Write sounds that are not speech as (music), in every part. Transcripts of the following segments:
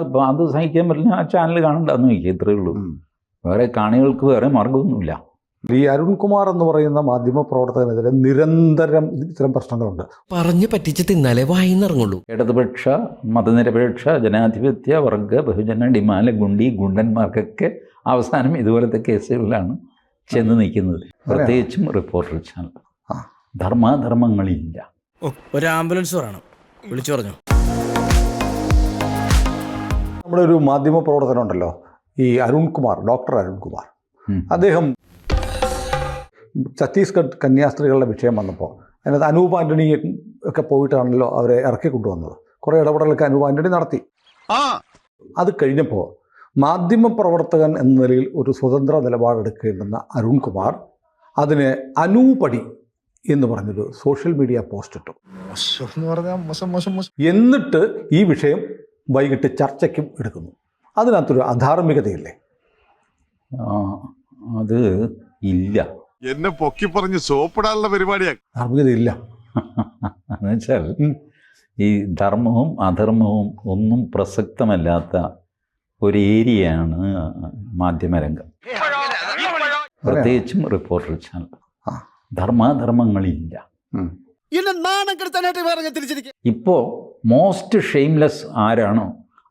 അപ്പം അത് സഹിക്കാൻ പറ്റില്ല. ആ ചാനൽ കാണണ്ടെന്ന് ചോദിക്കുക ഇത്രയേ ഉള്ളൂ. വേറെ കാണികൾക്ക് വേറെ മാർഗമൊന്നുമില്ല ഈ അരുൺകുമാർ എന്ന് പറയുന്ന മാധ്യമ പ്രവർത്തകനെതിരെ നിരന്തരം ഇത്തരം പ്രശ്നങ്ങളുണ്ട്. പറഞ്ഞു പറ്റിച്ച് തിന്നാലേ വായിന്നിറങ്ങുള്ളൂ ഇടതുപക്ഷ മതനിരപേക്ഷ ജനാധിപത്യ വർഗ ബഹുജന ഡിമാല ഗുണ്ടി ഗുണ്ടന്മാർക്കൊക്കെ അവസാനം ഇതുപോലത്തെ കേസുകളിലാണ് ചെന്ന് നിൽക്കുന്നത്. പ്രത്യേകിച്ചും റിപ്പോർട്ടർ ചാനൽ. ആ. ധർമാധർമ്മങ്ങളില്ല. ഒരു ആംബുലൻസ് പറയണം. വിളിച്ചു പറഞ്ഞു. നമ്മുടെ ഒരു മാധ്യമ പ്രവർത്തനം ഈ അരുൺകുമാർ ഡോക്ടർ അരുൺകുമാർ. കുമാർ അദ്ദേഹം ഛത്തീസ്ഗഡ് കന്യാസ്ത്രീകളുടെ വിഷയം വന്നപ്പോൾ അതിനകത്ത് അനൂപ് ആന്റണി ഒക്കെ പോയിട്ടാണല്ലോ അവരെ ഇറക്കി കൊണ്ടുവന്നത്. കുറേ ഇടപെടലൊക്കെ അനൂപ് ആന്റണി നടത്തി. അത് കഴിഞ്ഞപ്പോൾ മാധ്യമ പ്രവർത്തകൻ എന്ന നിലയിൽ ഒരു സ്വതന്ത്ര നിലപാടെടുക്കേണ്ടുന്ന അരുൺകുമാർ അതിന് അനൂപടി എന്ന് പറഞ്ഞൊരു സോഷ്യൽ മീഡിയ പോസ്റ്റ് ഇട്ടു എന്നിട്ട് ഈ വിഷയം വൈകിട്ട് ചർച്ചയ്ക്കും എടുക്കുന്നു. അതിനകത്തൊരു അധാർമികതയില്ലേ? ആ, അത് ഇല്ല. എന്നെ പൊക്കി പറഞ്ഞ് സോപ്പിടാനുള്ള പരിപാടിയാ. ധാർമ്മികതയില്ല (laughs) എന്നുവെച്ചാൽ ഈ ധർമ്മവും അധർമ്മവും ഒന്നും പ്രസക്തമല്ലാത്ത ഒരു ഏരിയയാണ് മാധ്യമരംഗം. പ്രത്യേകിച്ചും റിപ്പോർട്ടർ ചാനൽ. ആ. ധർമാധർമ്മങ്ങളില്ല. ഇപ്പോ ഇപ്പോൾ മോസ്റ്റ് ഷെയിംലെസ് ആരാണോ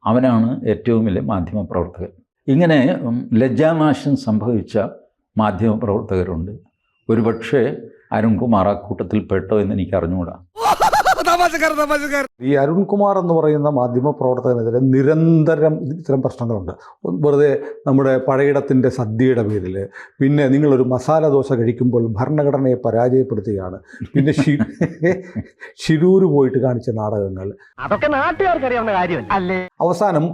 അവനാണ് ഏറ്റവും വലിയ മാധ്യമ പ്രവർത്തകൻ ഇങ്ങനെ ലജ്ജാനാശം സംഭവിച്ച മാധ്യമപ്രവർത്തകരുണ്ട്. ഒരുപക്ഷെ അരുൺകുമാർ ആ കൂട്ടത്തിൽ പെട്ടോ എന്ന് എനിക്ക് അറിഞ്ഞുകൂടാ ഈ അരുൺകുമാർ എന്ന് പറയുന്ന മാധ്യമ പ്രവർത്തകനെതിരെ നിരന്തരം ഇത്തരം പ്രശ്നങ്ങളുണ്ട്. വെറുതെ നമ്മുടെ പഴയിടത്തിന്റെ സദ്യയുടെ പേരിൽ. പിന്നെ നിങ്ങളൊരു മസാല ദോശ കഴിക്കുമ്പോൾ ഭരണഘടനയെ പരാജയപ്പെടുത്തുകയാണ്. പിന്നെ ഷി ഷിരൂര് (laughs) പോയിട്ട് കാണിച്ച നാടകങ്ങൾ. അതൊക്കെ നാട്ടുകാർക്ക് അറിയാവുന്ന കാര്യമല്ല? അല്ലേ? അവസാനം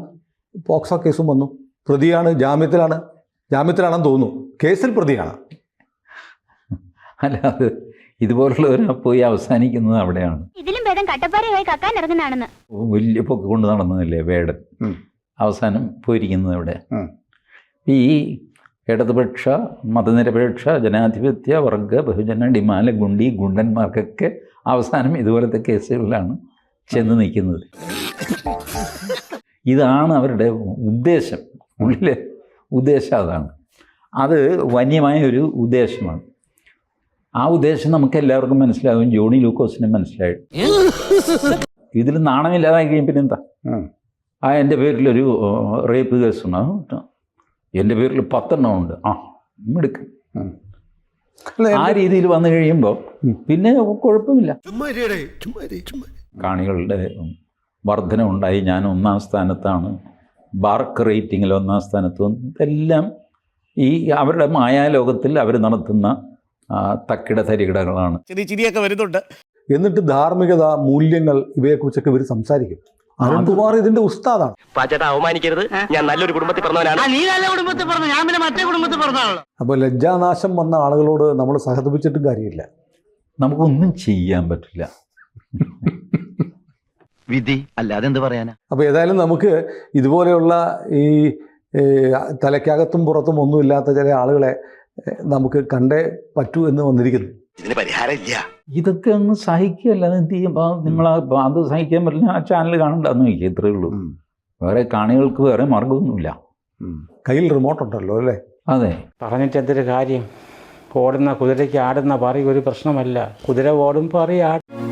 പോക്സോ കേസും വന്നു. പ്രതിയാണ് ജാമ്യത്തിലാണ്. ജാമ്യത്തിലാണെന്ന് തോന്നുന്നു. കേസിൽ പ്രതിയാണ്. അല്ല അല്ലാതെ ഇതുപോലുള്ളവർ പോയി അവസാനിക്കുന്നത് അവിടെയാണ്. ഭേദം കട്ടപ്പാറയായി കക്കാൻ ഇറങ്ങുന്നതാണെന്ന്. വലിയ പൊക്ക് കൊണ്ട് നടന്നതല്ലേ വേടൻ? അവസാനം പോയിരിക്കുന്നത് ഇവിടെ ഈ ഇടതുപക്ഷ മതനിരപേക്ഷ ജനാധിപത്യ വർഗ ബഹുജന ഡിമാല ഗുണ്ടി ഗുണ്ടന്മാർക്കൊക്കെ അവസാനം ഇതുപോലത്തെ കേസുകളിലാണ് ചെന്ന് നിൽക്കുന്നത്. ഇതാണ് അവരുടെ ഉദ്ദേശം. ഉള്ളിലെ ഉദ്ദേശം അതാണ്. അത് വന്യമായ ഒരു ഉദ്ദേശമാണ്. ആ ഉദ്ദേശം നമുക്ക് എല്ലാവർക്കും മനസ്സിലാകും. ജോണി ലൂക്കോസിന് മനസ്സിലായി. ഇതിൽ നാണമില്ലാതായി കഴിയും പിന്നെന്താ എന്താ? ആ. എന്റെ പേരിലൊരു റേപ്പ് കേസുണ്ട്. ആ, എന്റെ പേരിൽ പത്തെണ്ണം ഉണ്ട്. ആ എടുക്കും. അല്ല, ആ രീതിയിൽ വന്നു കഴിയുമ്പോൾ പിന്നെ കുഴപ്പമില്ല. കാണികളുടെ വർധന ഉണ്ടായി. ഞാൻ ഒന്നാം സ്ഥാനത്താണ്. ബാർക്ക് റേറ്റിങ്ങിൽ ഒന്നാം സ്ഥാനത്ത് വന്നു. ഇതെല്ലാം ഈ അവരുടെ മായാലോകത്തിൽ അവർ നടത്തുന്ന തക്കിട തരികിടകളാണ്. ചെറിയ ചിരിയൊക്കെ വരുന്നുണ്ട്. എന്നിട്ട് ധാർമ്മികത മൂല്യങ്ങൾ ഇവയെക്കുറിച്ചൊക്കെ ഇവർ സംസാരിക്കും. അരുൺകുമാർ ഇതിന്റെ ഉസ്താദാണ്. പാച്ചേട്ട അവമാനിക്കരുത്. ഞാൻ നല്ലൊരു കുടുംബത്തിൽ പറഞ്ഞവനാണ്. നീ നല്ല കുടുംബത്തിൽ പറഞ്ഞു? ഞാൻ പിന്നെ മറ്റേ കുടുംബത്തിൽ പറഞ്ഞാണല്ലോ അപ്പോൾ ലജ്ജാനാശം വന്ന ആളുകളോട് നമ്മൾ സഹതപിച്ചിട്ടും കാര്യമില്ല. നമുക്കൊന്നും ചെയ്യാൻ പറ്റില്ല. വിധി അല്ലാതെ എന്ത് പറയാനാ? അപ്പൊ ഏതായാലും നമുക്ക് ഇതുപോലെയുള്ള ഈ തലയ്ക്കകത്തും പുറത്തും ഒന്നുമില്ലാത്ത ചില ആളുകളെ നമുക്ക് കണ്ടേ പറ്റൂ എന്ന് വന്നിരിക്കുന്നു. ഇതിന് പരിഹാരമില്ല ഇതൊക്കെ അങ്ങ് സഹിക്കുകയല്ല. അത് എന്ത് ചെയ്യും? നിങ്ങൾ അത് സഹിക്കാൻ പറ്റില്ല. ആ ചാനൽ കാണണ്ടെന്ന് ചോദിക്കുക ഇത്രയേ ഉള്ളൂ. വേറെ കാണികൾക്ക് വേറെ മാർഗമൊന്നുമില്ല കയ്യിൽ റിമോട്ട് ഉണ്ടല്ലോ അല്ലേ? അതെ. പറഞ്ഞിട്ട് എന്തൊരു കാര്യം? ഓടുന്ന കുതിരയ്ക്ക് ആടുന്ന പറി ഒരു പ്രശ്നമല്ല. കുതിര ഓടും പറി ആടും.